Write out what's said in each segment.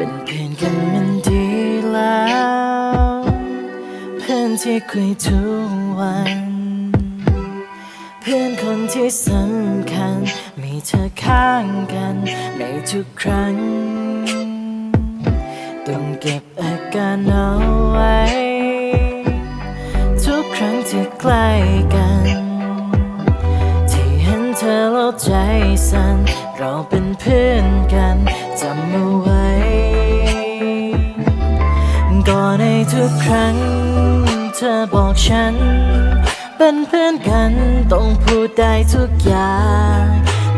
เป็นเพื่อนกันมันดีแล้ว เพื่อนที่คุยทุกวัน เพื่อนคนที่สำคัญ มีเธอข้างกัน ในทุกครั้ง ต้องเก็บอาการเอาไว้ ทุกครั้งที่ใกล้กัน ที่เห็นเธอแล้วใจสั่นเราเป็นเพื่อนกันจำเอาไว้ ทุกครั้ง เธอบอกฉัน เป็นเพื่อนกันต้องพูดได้ทุกอย่าง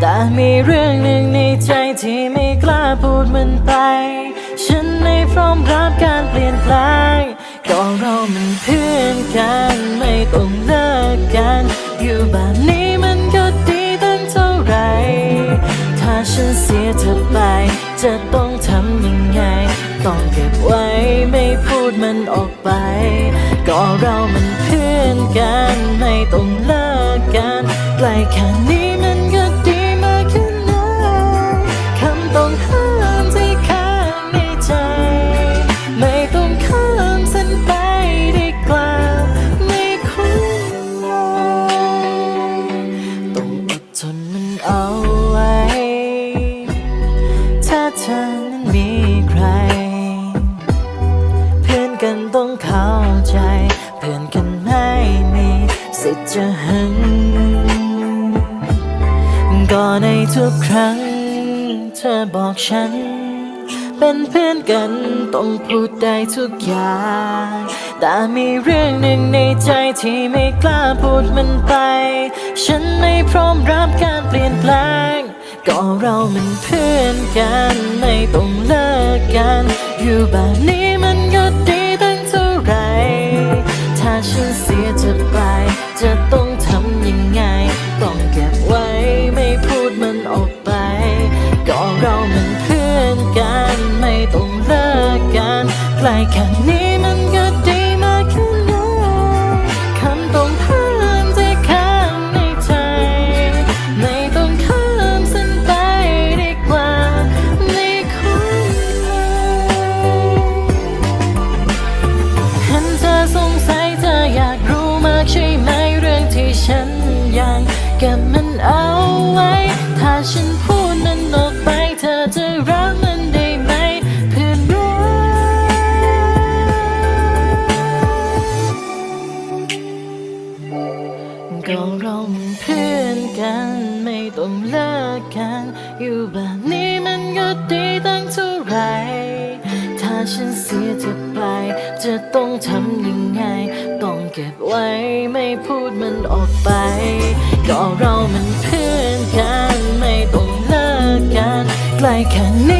แต่มีเรื่องหนึ่งในใจที่ไม่กล้าพูดมันไป ฉันไม่พร้อมรับการเปลี่ยนแปลงก็เรามันเพื่อนกันไม่ต้องเลิกกัน อยู่แบบนี้มันก็ดีตั้งเท่าไหรถ้าฉันเสียเธอไป จะต้องทำยังไง ต้องเก็บไว้ไม่พูดมันออกไป ก็เรามันเพื่อนกัน ไม่ต้องเลิกกันใกล้แค่นี้ กันต้องเข้าใจ เพื่อนกันไม่มีสิทธิ์จะหึงก็ในทุกครั้ง เธอบอกฉัน เป็นเพื่อนกันต้องพูดได้ทุกอย่าง แต่มีเรื่องหนึ่งในใจที่ไม่กล้าพูดมันไป ฉันไม่พร้อมรับการเปลี่ยนแปลงก็เรามันเพื่อนกัน ไม่ต้องเลิกกัน อยู่แบบนี้ แค่นี้มันก็ดีมากแค่ไหนคำต้องห้ามที่ข้างในใจไม่ต้องข้ามเส้นไปดีกว่าไม่คุ้นเคยเห็นเธอสงสัยเธออยากรู้มากใช่ไหมเรื่องที่ฉันยังเก็บมันเอาไว้ ถ้าฉันพูด เรามันเพื่อนกัน ไม่ต้องเลิกกัน อยู่แบบนี้มันก็ดีตั้งเท่าไหรถ้าฉันเสียเธอไป จะต้องทำยังไง ต้องเก็บไว้ไม่พูดมันออกไป ก็เรามันเพื่อนกัน ไม่ต้องเลิกกันใกล้แค่นี้มัน